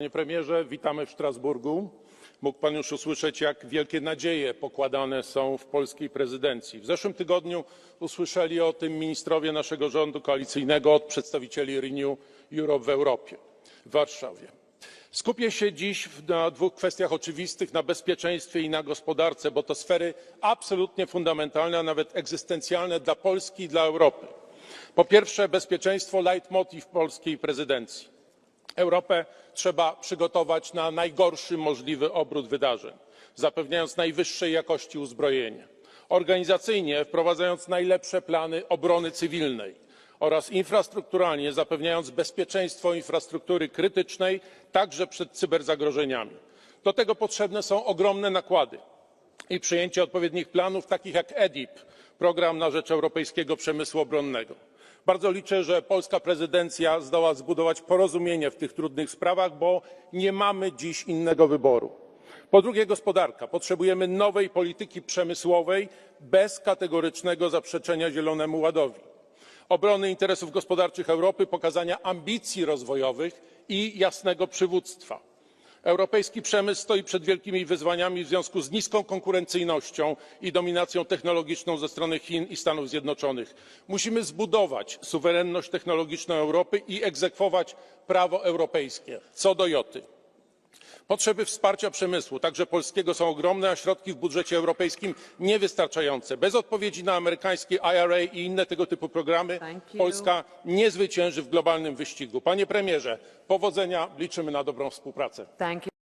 Panie premierze, witamy w Strasburgu. Mógł pan już usłyszeć, jak wielkie nadzieje pokładane są w polskiej prezydencji. W zeszłym tygodniu usłyszeli o tym ministrowie naszego rządu koalicyjnego od przedstawicieli Renew Europe w Europie, w Warszawie. Skupię się dziś na dwóch kwestiach oczywistych na bezpieczeństwie i na gospodarce, bo to sfery absolutnie fundamentalne, a nawet egzystencjalne dla Polski i dla Europy. Po pierwsze, bezpieczeństwo leitmotiv polskiej prezydencji. Europę trzeba przygotować na najgorszy możliwy obrót wydarzeń, zapewniając najwyższej jakości uzbrojenie, organizacyjnie wprowadzając najlepsze plany obrony cywilnej oraz infrastrukturalnie zapewniając bezpieczeństwo infrastruktury krytycznej także przed cyberzagrożeniami. Do tego potrzebne są ogromne nakłady i przyjęcie odpowiednich planów, takich jak EDIP, program na rzecz europejskiego przemysłu obronnego. Bardzo liczę, że polska prezydencja zdoła zbudować porozumienie w tych trudnych sprawach, bo nie mamy dziś innego wyboru. Po drugie, gospodarka. Potrzebujemy nowej polityki przemysłowej bez kategorycznego zaprzeczenia Zielonemu Ładowi, obrony interesów gospodarczych Europy, pokazania ambicji rozwojowych i jasnego przywództwa. Europejski przemysł stoi przed wielkimi wyzwaniami w związku z niską konkurencyjnością i dominacją technologiczną ze strony Chin i Stanów Zjednoczonych. Musimy zbudować suwerenność technologiczną Europy i egzekwować prawo europejskie co do joty. Potrzeby wsparcia przemysłu, także polskiego, są ogromne, a środki w budżecie europejskim niewystarczające. Bez odpowiedzi na amerykańskie IRA i inne tego typu programy. Polska nie zwycięży w globalnym wyścigu. Panie premierze, powodzenia, liczymy na dobrą współpracę.